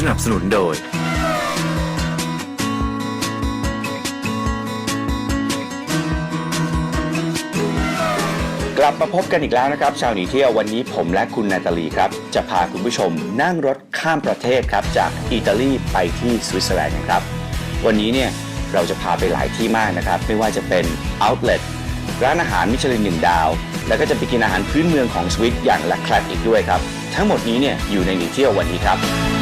สนับสนุนโดย กลับมาพบกันอีกแล้วนะครับชาวหนีเที่ยววันนี้ผมและคุณนาตาลีครับ จะพาคุณผู้ชมนั่งรถข้ามประเทศครับ จากอิตาลีไปที่สวิตเซอร์แลนด์กันครับ วันนี้เนี่ยเราจะพาไปหลายที่มากนะครับ ไม่ว่าจะเป็น outlet ร้านอาหารมิชลินหนึ่งดาว แล้วก็จะไปกินอาหารพื้นเมืองของสวิตอย่างละแคลดอีกด้วยครับ ทั้งหมดนี้เนี่ยอยู่ในหนีเที่ยววันนี้ครับ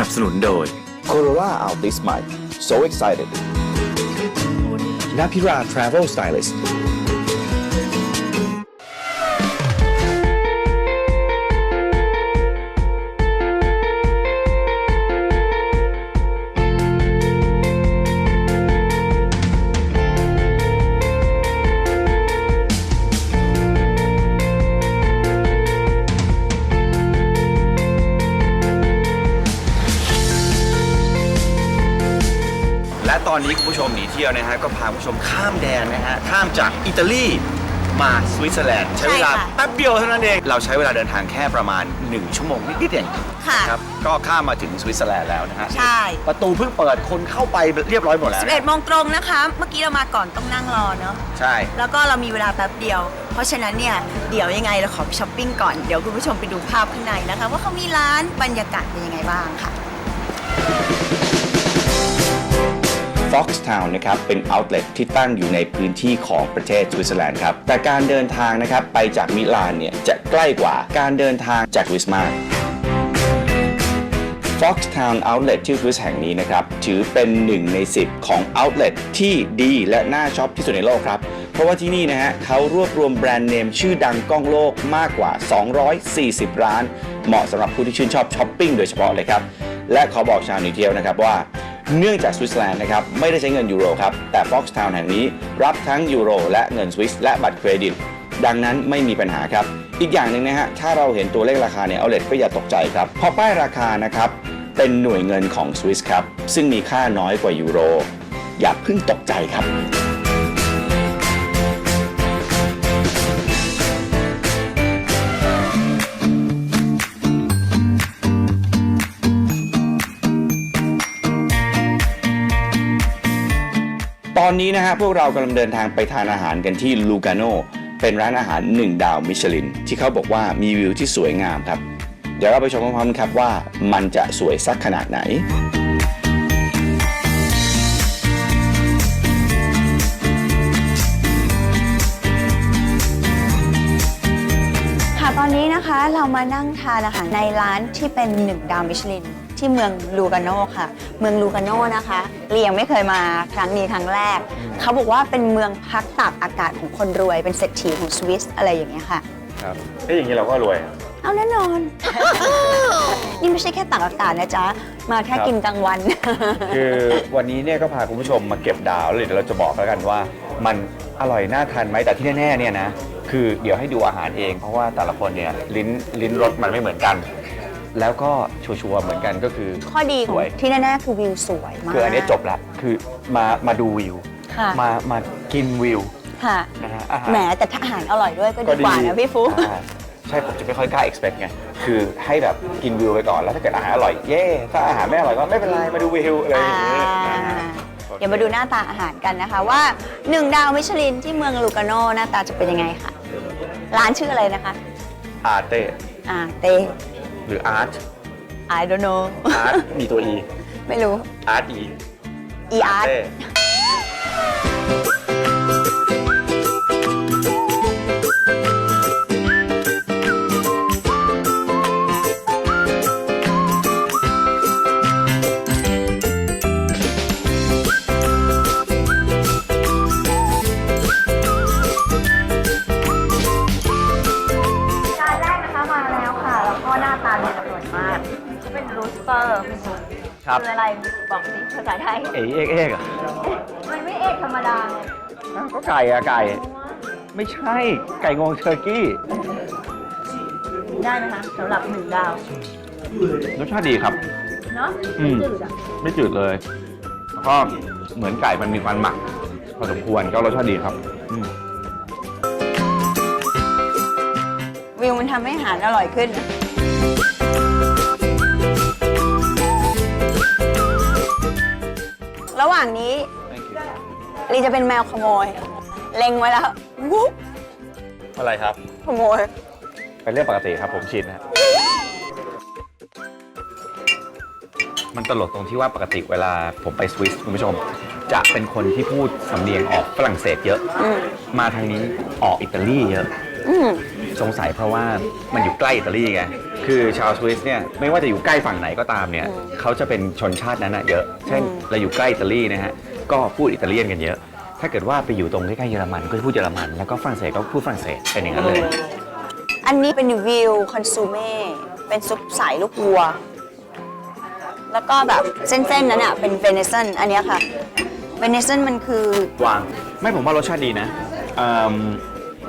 นับสนุนโดย Corolla Altis ใหม่ so excited Napira Travel Stylist และต อนนี้คุณผู้ชมหนีเที่ยวนะฮะก็พาคุณผู้ชมข้ามแดนนะฮะข้ามจากอิตาลีมาสวิตเซอร์แลนด์ใช้เวลาใช่ค่ะ แป๊บเดียวเท่านั้นเองเราใช้เวลาเดินทางแค่ประมาณ 1 ชั่วโมงนิดๆเองค่ะ ครับก็ข้ามมาถึงสวิตเซอร์แลนด์แล้วนะฮะใช่ ประตูเพิ่งเปิดคนเข้าไปเรียบร้อยหมดแล้วนะ11โมงตรงนะคะ เมื่อกี้เรามาก่อนต้องนั่งรอเนอะใช่ แล้วก็เรามีเวลาแป๊บเดียว เพราะฉะนั้นเนี่ย เดี๋ยวยังไงเราขอไปช้อปปิ้งก่อน เดี๋ยวคุณผู้ชมไปดูภาพข้างในนะคะ ว่าเขามีร้านบรรยากาศเป็นยังไงบ้างค่ะ Foxtown นะครับเป็น outlet ที่ตั้งอยู่ในพื้นที่ของประเทศสวิตเซอร์แลนด์ครับ แต่การเดินทางนะครับไปจากมิลานเนี่ยจะใกล้กว่าการเดินทางจากวิสมาก Foxtown Outlet ที่สวิสแห่งนี้นะครับ ถือเป็นหนึ่งใน 10 ของ Outlet ที่ดีและน่าช็อปที่สุดในโลกครับ เพราะว่าที่นี่นะฮะเขารวบรวมแบรนด์เนมชื่อดังก้องโลกมากกว่า 240 ร้าน เหมาะสำหรับผู้ที่ชื่นชอบช้อปปิ้งโดยเฉพาะเลยครับ และขอบอกชาวหนีเที่ยวนะครับว่าเนื่องจากสวิตเซอร์แลนด์นะครับไม่ได้ใช้เงินยูโรครับแต่ Foxtown แห่งนี้รับทั้งยูโรและเงินสวิสและบัตรเครดิต ดังนั้นไม่มีปัญหาครับ อีกอย่างหนึ่งนะฮะถ้าเราเห็นตัวเลขราคาในเอาเล t ก็อย่าตกใจครับเพราะป้ายราคานะครับเป็นหน่วยเงินของสวิสครับซึ่งมีค่าน้อยกว่ายูโรอย่าเพิ่งตกใจครับ อนนี้นะฮะพวกเรากำลังเดินทางไปทานอาหารกันที่ลูกาโนเป็นร้านอาหาร 1 ดาวมิชลิน ที่เขาบอกว่ามีวิวที่สวยงามครับ เดี๋ยวเราไปชมพร้อมๆกันครับว่ามันจะสวยสักขนาดไหนค่ะตอนนี้นะคะเรามานั่งทานอาหารในร้านที่เป็นหนึ่งดาวมิชลิน ที่เมืองลูกาโนค่ะ เมืองลูกาโนนะคะเรียงไม่เคยมาครั้งนี้ครั้งแรก เขาบอกว่าเป็นเมืองพักตากอากาศของคนรวย เป็นเศรษฐีของสวิสอะไรอย่างเงี้ยค่ะ ครับเอ้ยอย่างนี้เราก็รวย เอาแน่นอน นี่ไม่ใช่แค่ตากอากาศนะจ๊ะ มาแค่ครับ กินกลางวัน คือวันนี้เนี่ยก็พาคุณผู้ชมมาเก็บดาวแล้วเดี๋ยวเราจะบอกแล้วกันว่า มันอร่อยน่าทานไหมแต่ที่แน่ๆเนี่ยนะคือเดี๋ยวให้ดูอาหารเอง เพราะว่าแต่ละคนเนี่ยลิ้นลิ้นรสมันไม่เหมือนกัน แล้วก็ชัวร์ๆเหมือนกันก็คือ ข้อดีขอสงวย ที่แน่ๆคือวิวสวยมากคืออันนี้จบละคือมามาดูวิว ค่ะมามากินวิวค่ะนะฮะอาหาร แหมแต่ถ้าอาหารอร่อยด้วยก็ดีกว่านะพี่ฟุ๊ก อ่าใช่ ผมจะไม่ค่อยกล้า expect ไง คือให้แบบกินวิวไปก่อน แล้วถ้าเกิดอาหารอร่อย เย่ ถ้าอาหารไม่อร่อยก็ไม่เป็นไร มาดูวิวอะไรอย่างเงี้ยนะฮะเดี๋ยวมาดูหน้าตาอาหารกันนะคะว่า 1 ดาวมิชลินที่เมืองลูกาโนหน้าตาจะเป็นยังไงค่ะ ร้านชื่ออะไรนะคะ อาเต้ อ่าเต หรืออาร์ต I don't know อาร์ตมีตัว E ไม่รู้อาร์ต E e art เต้ ครับ คืออะไรบอกสิภาษาไทย เอ๋เอกเอกอะมันไม่เอกธรรมดาไงอ้าวก็ไก่อะไก่ ไม่ใช่ไก่งวงเชอร์กี้ ได้ไหมคะสำหรับหนึ่งดาวรสชาติดีครับ เนาะอืมจืดอะไม่จืดเลย แล้วก็เหมือนไก่มันมีความหมักพอสมควรก็รสชาติดีครับ อืมวิวมันทำให้อาหารอร่อยขึ้นนะ ระหว่างนี้ลีจะเป็นแมวขโมย เล็งไว้แล้ววุ๊บอะไรครับ ขโมย เป็นเรื่องปกติครับผมชินนะมันตลกตรงที่ว่าปกติเวลาผมไปสวิสคุณผู้ชม จะเป็นคนที่พูดสำเนียงออกฝรั่งเศสเยอะ อืมมาทางนี้ออกอิตาลีเยอะ อืมสงสัยเพราะว่ามันอยู่ใกล้อิตาลีไง คือชาวสวิสเนี่ยไม่ว่าจะอยู่ใกล้ฝั่งไหนก็ตามเนี่ยอืมเขาจะเป็นชนชาตินั้นอะเยอะ เช่นอืม เราอยู่ใกล้อิตาลีนะฮะก็พูดอิตาเลียนกันเยอะ ถ้าเกิดว่าไปอยู่ตรงใกล้ๆเยอรมันก็จะพูดเยอรมัน แล้วก็ฝรั่งเศสก็พูดฝรั่งเศสเป็นอย่างนั้นเลย อันนี้เป็นวิวคอนซูเม่เป็นซุปใสลูกวัว แล้วก็แบบเส้นๆนั้นอะเป็นเวเนซันอันเนี้ยค่ะเวเนซันมันคือ วาง ไม่ผมว่ารสชาติดีนะเอิ่ม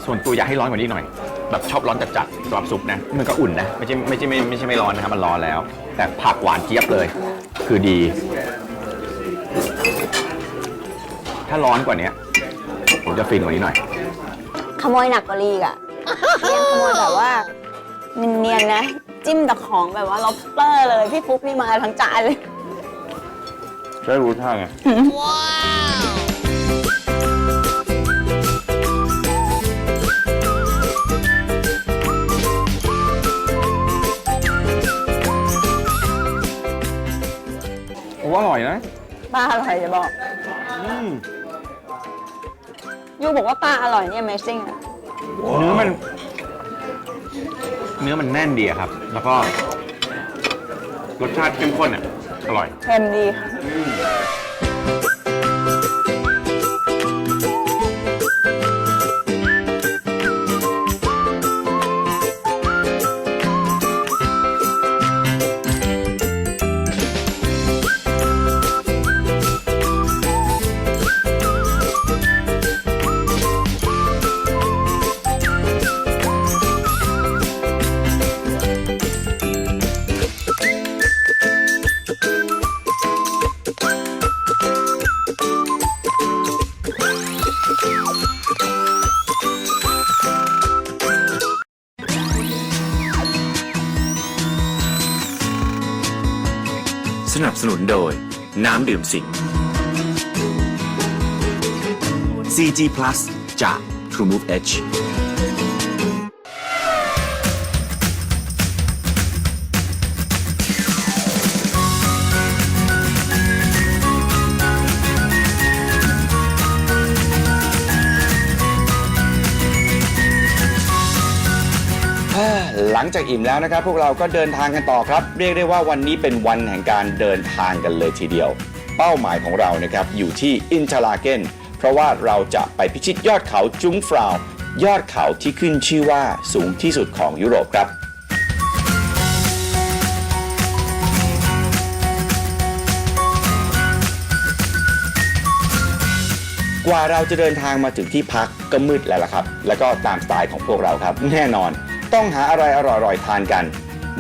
ส่วนตัวอยากให้ร้อนกว่านี้หน่อย แบบชอบร้อนจัดๆสำหรับซุปนะ มันก็อุ่นนะ ไม่ใช่ไม่ใช่ไม่ไม่ใช่ไม่ร้อนนะครับ มันร้อนแล้ว แต่ผักหวานเจี๊ยบเลย คือดี ถ้าร้อนกว่านี้ผมจะฟินกว่านี้หน่อย ขโมยหนักกว่าลีกอะเรียนขโมยแบบว่าเนียนๆนะ จิ้มแต่ของแบบว่า lobster เลย พี่ฟุ๊กนี่มาทั้งจานเลยได้รู้ท่าไงโอ้อร่อยนะปลาอร่อยจะบอก อืม ยูบอกว่าปลาอร่อยนี่ amazing อะเนื้อมัน เนื้อมันแน่นดีอะครับ แล้วก็รสชาติเข้มข้นอะ อร่อย เค็มดีค่ะ นับสนุนโดย น้ำดื่มสิง CG Plus จาก TrueMove Edge ลังจากอิ่มแล้วนะครับ พวกเราก็เดินทางกันต่อครับ เรียกได้ว่าวันนี้เป็นวันแห่งการเดินทางกันเลยทีเดียว เป้าหมายของเรานะครับอยู่ที่อินทราเกนเพราะว่าเราจะไปพิชิตยอดเขาจุงฟราวยอดเขาที่ขึ้นชื่อว่าสูงที่สุดของยุโรปครับกว่าเราจะเดินทางมาถึงที่พักก็มืดแล้วล่ะครับ แล้วก็ตามสไตล์ของพวกเราครับ แน่นอน ต้องหาอะไรอร่อยๆทานกัน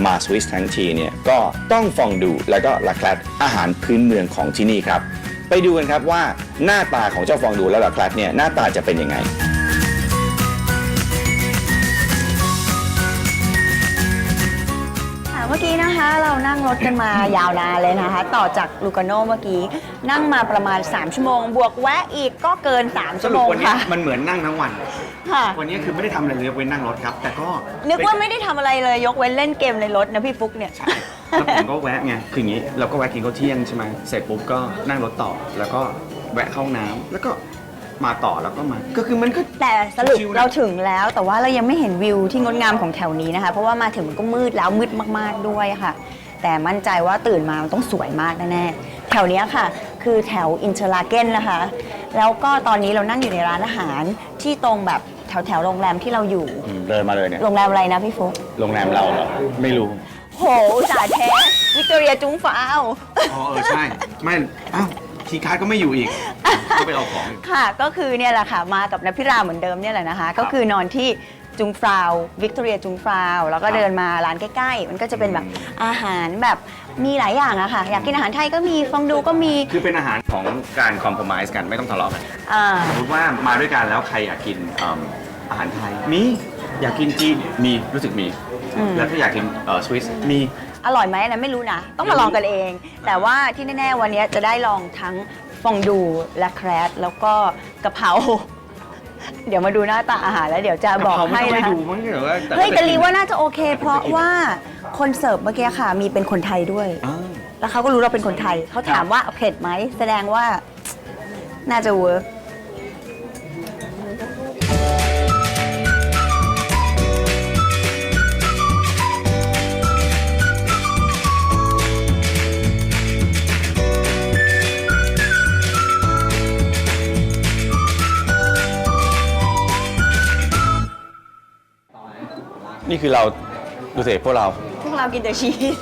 มาสวิสทั้งทีเนี่ยก็ต้องฟองดูแล้วก็ลักแคลดอาหารพื้นเมืองของที่นี่ครับ ไปดูกันครับว่าหน้าตาของเจ้าฟองดูและลักแคลดเนี่ยหน้าตาจะเป็นยังไง กี้นะคะเรานั่งรถกันมายาวนานเลยนะคะ ต่อจากลูกาโน่เมื่อกี้ นั่งมาประมาณ 3 ชั่วโมง บวกแวะอีกก็เกิน3ชั่วโมงค่ะมันเหมือนนั่งทั้งวัน ค่ะ วันนี้คือไม่ได้ทำอะไรเลยยกเว้นนั่งรถครับ แต่ก็นึกว่าไม่ได้ทำอะไรเลยยกเว้นเล่นเกมในรถนะพี่ฟุกเนี่ยใช่แล้วผมก็แวะไงคืออย่างนี้เราก็แวะกินข้าวเที่ยงใช่ไหมเสร็จปุ๊บก็นั่งรถต่อแล้วก็แวะเข้าห้องน้ำแล้วก็ มาต่อแล้วก็มา ก็คือมันก็ แต่สรุปชิวนะ เราถึงแล้วแต่ว่าเรายังไม่เห็นวิวที่งดงามของแถวนี้นะคะ เพราะว่ามาถึงมันก็มืดแล้วมืดมากๆด้วยค่ะ แต่มั่นใจว่าตื่นมามันต้องสวยมากแน่ๆแถวเนี้ยค่ะ คือแถวอินเทอร์ลาเกนนะคะ แล้วก็ตอนนี้เรานั่งอยู่ในร้านอาหารที่ตรงแบบแถวแถวๆโรงแรมที่เราอยู่อืมเดินมาเลยเนี่ย โรงแรมอะไรนะพี่ฟุกโรงแรมเราเหรอ ไม่รู้ โหอุตส่าห์แท้วิกตอเรียจุ้งฟ้าว อ๋อเออใช่ ไม่อ้าว คีย์การ์ดก็ไม่อยู่อีก ก็ไปเอาของอีก ค่ะก็คือเนี่ยแหละค่ะมากับนภิราเหมือนเดิมเนี่ยแหละนะคะ ก็คือนอนที่จุงฟราววิกตอเรียจุงฟราวแล้วก็ครับเดินมาร้านใกล้ๆ มันก็จะเป็นแบบอาหารแบบมีหลายอย่างอะค่ะ อยากกินอาหารไทยก็มีฟองดูก็มีคือเป็นอาหารของการคอม p r o m i s e กันไม่ต้องทะเลาะกันอ่า สมมติว่ามาด้วยกันแล้วใครอยากกินอืมอาหารไทยมีอยากกินจีนมีรู้สึกมีอืม แล้วถ้าอยากกินเอ่อสวิสมี อร่อยไหมนะไม่รู้นะ ต้องมาลองกันเอง แต่ว่าที่แน่ ๆ วันนี้จะได้ลองทั้งฟองดูและแครดแล้วก็กะเพราเดี๋ยวมาดูหน้าตาอาหารแล้วเดี๋ยวจะบอกเขาไม่ให้ต้องไปนะคะดูมั้งเหรอว่าเฮ้ยแต่ลีว่าน่าจะโอเค เพราะว่าคนเสิร์ฟเมื่อกี้ค่ะ มีเป็นคนไทยด้วยอ้าวแล้วเขาก็รู้เราเป็นคนไทย เขาถามว่าเผ็ดไหมแสดงว่าน่าจะเวิร์ก นี่คือเราดูสิพวกเรา พวกเรากินแต่ชีส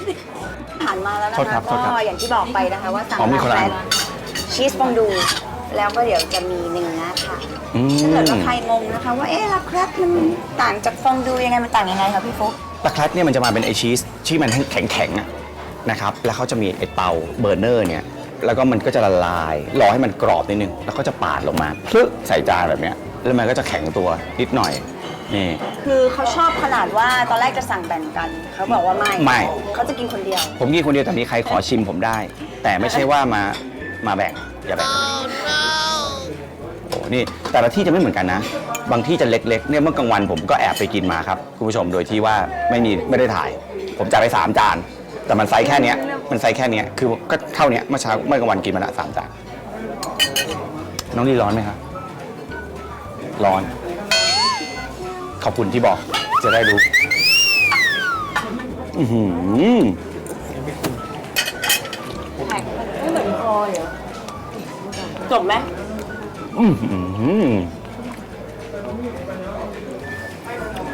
ผ่านมาแล้วนะโทษครัคะบโทษครับ ก็อย่างที่บอกไปนะคะว่าสั่งอ๋อมีคนละแฟชีสฟองดู แล้วก็เดี๋ยวจะมีเนื้อค่ะอืถ้าเกิดว่ามใครงงนะคะ ว่าเอ๊ะลักแรกมันต่างจากฟองดูยังไงมันต่างยังไงคะพี่ฟุ๊ก ตะแคร็ดเนี่ยมันจะมาเป็นไอชีสที่มันแข็งๆอะนะครับแล้วเขาจะมีไอเตาเบอร์เนอร์เนี่ยแล้วก็มันก็จะละลายรอให้มันกรอบนิดนึงแล้วก็จะปาดลงมาพลึใส่จานแบบเนี้ยแล้วมันก็จะแข็งตัวนิดหน่อย นี่ คือเขาชอบขนาดว่าตอนแรกจะสั่งแบ่งกัน เขาบอกว่าไม่ไม่ เขาจะกินคนเดียว ผมกินคนเดียวแต่มีใครขอชิมผมได้ แต่ไม่ใช่ว่ามามาแบ่งอย่าแบ่งโอ้นี่แต่ละที่จะไม่เหมือนกันนะ บางที่จะเล็กๆเนี่ยเมื่อกลางวันผมก็แอบไปกินมาครับคุณผู้ชมโดยที่ว่าไม่มีไม่ได้ถ่าย ผมจ่ายไปสามจาน แต่มันไซส์แค่เนี้ยมันไซส์แค่เนี้ยคือก็เท่าเนี้ยเมื่อเช้าเมื่อกลางวันกินมาละสามจานน้องดีร้อนไหมครับร้อน ขอบคุณที่บอกจะได้รู้อือหือไม่เหมือนคอเหรอจบไหมอือหือ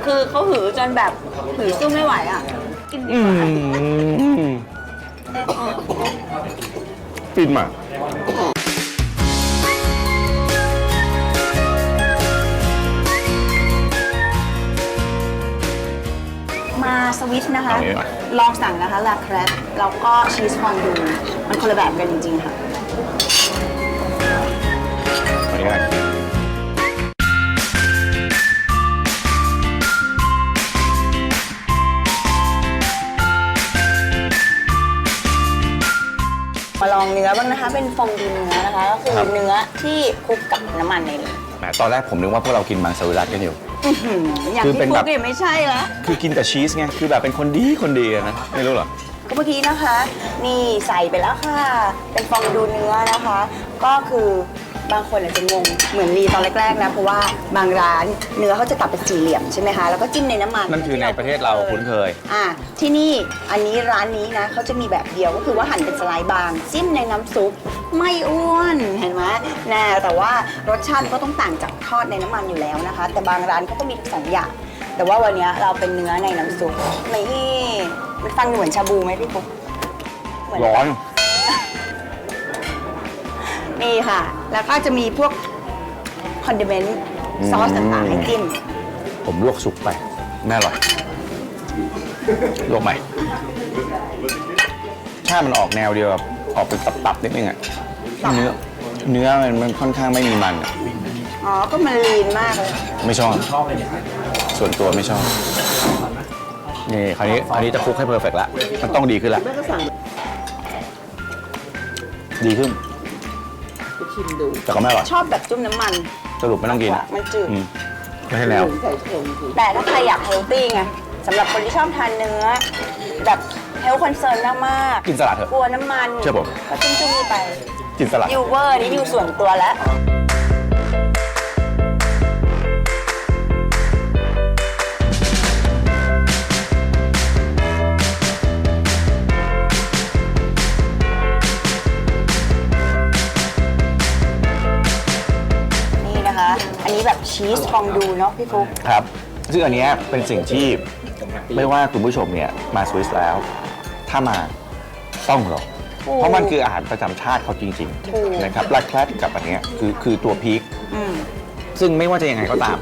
คือเขาหือจนแบบหือสู้ไม่ไหวอะ กินดีอืกว่ามฟินมา สวิตนะคะ เอาอย่างนี้ก่อน ลองสั่งนะคะลาแครปแล้วก็ชีสฟองดูมันคนละแบบกันจริงๆค่ะขออนุญาตมาลองเนื้อบ้างนะคะ เป็นฟองดูเนื้อนะคะ ก็คือครับเนื้อที่คลุกกับน้ำมันในนี้ แหมตอนแรกผมนึกว่าพวกเรากินมังสวิรัตกันอยู่ อื้อหืออย่างคือที่เป็นคลุแบกบเนี่ยไม่ใช่ละคือกินแต่ชีสไง คือแบบเป็นคนดีคนดีอะนะ ไม่รู้เหรอ ก็เมื่อกี้นะคะ นี่ใส่ไปแล้วค่ะ เป็นฟองดูเนื้อนะคะ ก็คือ บางคนอาจจะงงเหมือนรีตอนแรกๆนะเพราะว่าบางร้านเนื้อเขาจะตัดเป็นสี่เหลี่ยมใช่ไหมคะแล้วก็จิ้มในน้ำมันนั่นคือในประเทศเราคุ้นเคย อะที่นี่อันนี้ร้านนี้นะเขาจะมีแบบเดียวก็คือว่าหั่นเป็นสไลด์บางจิ้มในน้ำซุปไม่อ้วนเห็นไหมนะแต่ว่ารสชาติก็ต้องต่างจากทอดในน้ำมันอยู่แล้วนะคะ แต่บางร้านเขาก็มีทั้งสองอย่าง แต่ว่าวันนี้เราเป็นเนื้อในน้ำซุปนี่มันฟังเหมือนชาบูไหมพี่ปุ๊กเหมือนร้อน นี่ค่ะ แล้วก็จะมีพวกคอนดิเมนต์อืมซอสต่างๆให้จิ้มผมลวกสุกไปไม่อร่อยลวกใหม่ถ้ามันออกแนวเดียวกับออกเป็นตับๆนิดนึงอะเนื้อ เนื้อมันมันค่อนข้างไม่มีมันอะอ๋อ ก็มันลีนมากเลยไม่ชอบ ส่วนตัวไม่ชอบ นี่คราวนี้คราวนี้จะคลุกให้เพอร์เฟกต์ละ มันต้องดีขึ้นละดีขึ้น แต่ก็ไม่อร่อย ชอบแบบจุ่มน้ำมันสรุปไม่ต้องกินมันจืดอืมไม่ใช่แนวแต่ถ้าใครอยากเฮลตี้ไงสำหรับคนที่ชอบทานเนื้อ แบบเฮลคอนเซิร์นมากกินสลัดเถอะ ๆกลัวน้ำมันเชื่อผม ก็จุ่มๆนี่ไปกินสลัด ยูเวอร์นี่ยูส่วนตัวแล้ว ชีสฟองดูเนาะพี่ฟุ๊ก ครับ ซึ่งอันเนี้ยเป็นสิ่งที่ไม่ว่าคุณผู้ชมเนี่ยมาสวิสแล้ว ถ้ามาต้องลองถูกเพราะมันคืออาหารประจำชาติเขาจริงถูก ๆนะครับลาแคลดกับอันเนี้ยคือคือตัวพีคอืม ซึ่งไม่ว่าจะยังไงก็ตาม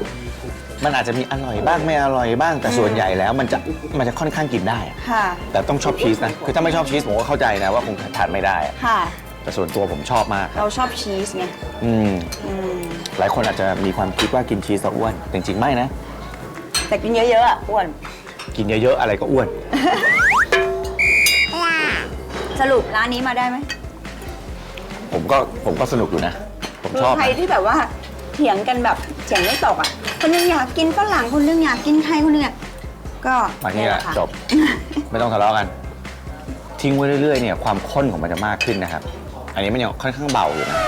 มันอาจจะมีอร่อยบ้างไม่อร่อยบ้างแต่ส่วนใหญ่แล้วมันจะมันจะค่อนข้างกินได้ ค่ะ แต่ต้องชอบชีสนะ คือถ้าไม่ชอบชีสผมก็เข้าใจนะว่าคงทานไม่ได้ค่ะ แต่ส่วนตัวผมชอบมากครับเราชอบชีสไงอืมอืมหลายคนอาจจะมีความคิดว่ากินชีสแล้วอ้วนแต่จริงๆไม่นะ แต่กินเยอะๆอะอ้วน กินเยอะๆอะไรก็อ้วน สรุปร้านนี้มาได้ไหมผมก็ผมก็สนุกอยู่นะ ผมคือชอบใครนะที่แบบว่าเถียงกันแบบเถียงไม่ตกอะ คนหนึงอยากกินฝรั่งคนหนึงอยากกินไทยคนหนึงอะก็มาที่นี่แหละค่จบ ไม่ต้องทะเลาะกัน ทิ้งไว้เรื่อยๆเนี่ยความข้นของมันจะมากขึ้นนะครับ อันนี้มันยังค่อนข้างเบาอยู่นะ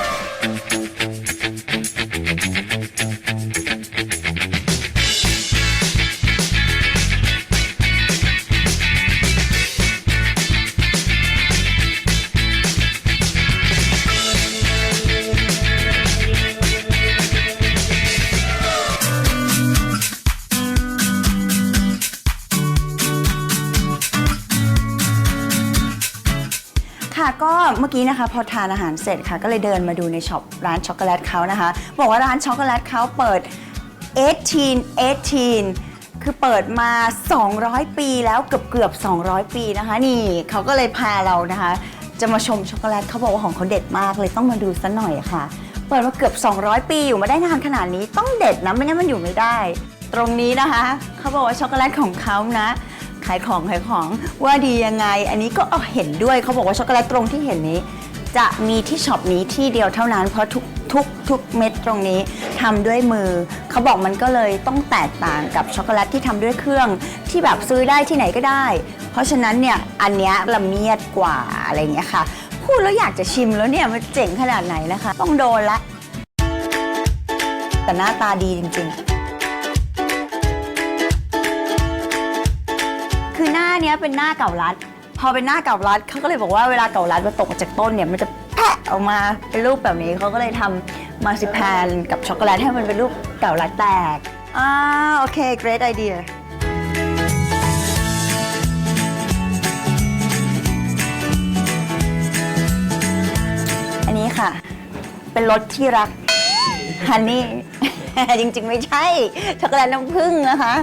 มื่อกี้นะคะ พอทานอาหารเสร็จค่ะ ก็เลยเดินมาดูในช็อปร้านช็อกโกแลตเขานะคะ บอกว่าร้านช็อกโกแลตเขาเปิด 18 18คือเปิดมา 200 ปีแล้วเกือบเกือบ 200 ปีนะคะ นี่เขาก็เลยพาเรานะคะ จะมาชมช็อกโกแลตเขาบอกว่าของเขาเด็ดมากเลยต้องมาดูซะหน่อยค่ะ เปิดมาเกือบ 200 ปีอยู่มาได้นานขนาดนี้ต้องเด็ดนะไม่งั้นมันอยู่ไม่ได้ ตรงนี้นะคะ เขาบอกว่าช็อกโกแลตของเขานะ ขายของขายของว่าดียังไง อันนี้ก็เห็นด้วยเขาบอกว่าช็อกโกแลตตรงที่เห็นนี้ จะมีที่ช็อปนี้ที่เดียวเท่านั้นเพราะทุกทุกทุกเม็ดตรงนี้ทำด้วยมือ เขาบอกมันก็เลยต้องแตกต่างกับช็อกโกแลตที่ทำด้วยเครื่องที่แบบซื้อได้ที่ไหนก็ได้ เพราะฉะนั้นเนี่ยอันเนี้ยละเมียดกว่าอะไรเงี้ยค่ะ พูดแล้วอยากจะชิมแล้วเนี่ยมันเจ๋งขนาดไหนนะคะ ต้องโดนละแต่หน้าตาดีจริง ๆ คือหน้าเนี้ยเป็นหน้าเก่ารัด พอเป็นหน้าเก่ารัดเขาก็เลยบอกว่าเวลาเก่ารัดมันตกมาจากต้นเนี่ยมันจะแพะออกมาเป็นรูปแบบนี้เขาก็เลยทำมาซิแพนกับช็อกโกแลตให้มันเป็นรูปเก่ารัดแตกอ่าโอเค great idea อันนี้ค่ะ เป็นรสที่รักฮันนี่ จริง ๆ ไม่ใช่ ช็อกโกแลตน้ำผึ้งนะคะ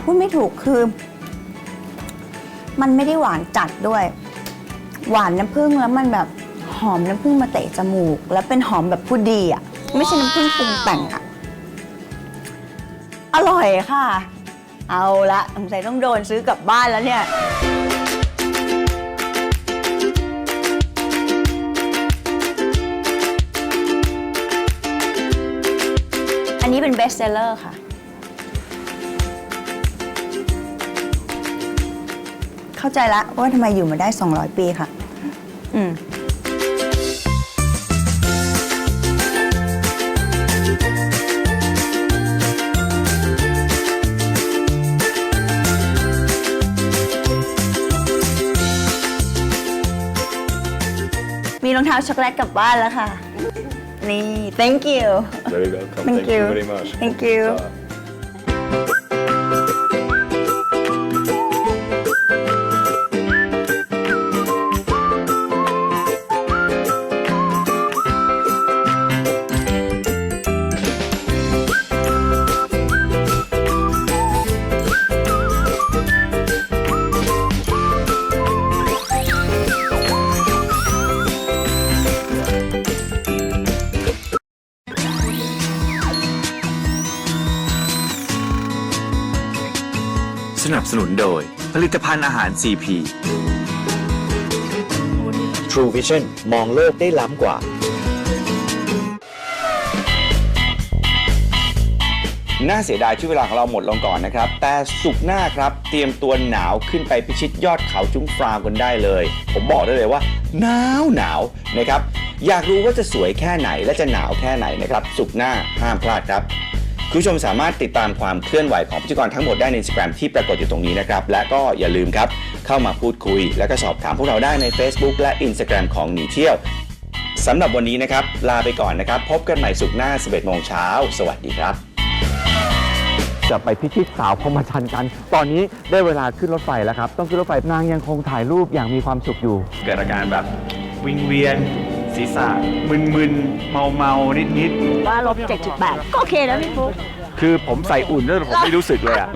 พูดไม่ถูกคือ มันไม่ได้หวานจัดด้วย หวานน้ำผึ้งแล้วมันแบบหอมน้ำผึ้งมาเตะจมูก แล้วเป็นหอมแบบผู้ดีอะ ไม่ใช่น้ำผึ้งปรุงแต่งอะ อร่อยค่ะ เอาละสงสัยต้องโดนซื้อกลับบ้านแล้วเนี่ย อันนี้เป็นเบสเซลเลอร์ค่ะ เข้าใจละว่าทำไมอยู่มาได้ 200 ปีค่ะ อืมมีรองเท้าช็อกโกแลตกลับบ้านแล้วค่ะ นี่ thank you Very welcome. Thank Thank, you. you. very much. Thank you. Uh, สนุนโดย ผลิตภัณฑ์อาหาร CP True Vision มองโลกได้ล้ำกว่า น่าเสียดายที่เวลาของเราหมดลงก่อนนะครับ แต่สุกร์หน้าครับ เตรียมตัวหนาวขึ้นไปพิชิตยอดเขาจุ้งฟรามกันได้เลย ผมบอกได้เลยว่า หนาวหนาวนะครับ อยากรู้ว่าจะสวยแค่ไหนและจะหนาวแค่ไหนนะครับ สุกร์หน้าห้ามพลาดครับ คุณผู้ชมสามารถติดตามความเคลื่อนไหวของพิธีกรทั้งหมดได้ใน Instagram ที่ปรากฏอยู่ตรงนี้นะครับ และก็อย่าลืมครับ เข้ามาพูดคุย และก็สอบถามพวกเราได้ใน Facebook และ Instagram ของหนีเที่ยวสำหรับวันนี้นะครับ ลาไปก่อนนะครับ พบกันใหม่สุกร์หน้า 11โมงเช้า สวัสดีครับ จะไปพิชิตสาวพรหมชันกัน ตอนนี้ได้เวลาขึ้นรถไฟแล้วครับ ต้องขึ้นรถไฟนางยังคงถ่ายรูปอย่างมีความสุขอยู่ เกิดอาการแบบวิงเวียน ศีรษะมึนๆเมาเมาๆ นิดว่าลบ7.8 ก็โอเคนะพี่ฟุ๊ก ๆ คือผมใส่อุ่นแล้วผมไม่รู้สึกเลยอะ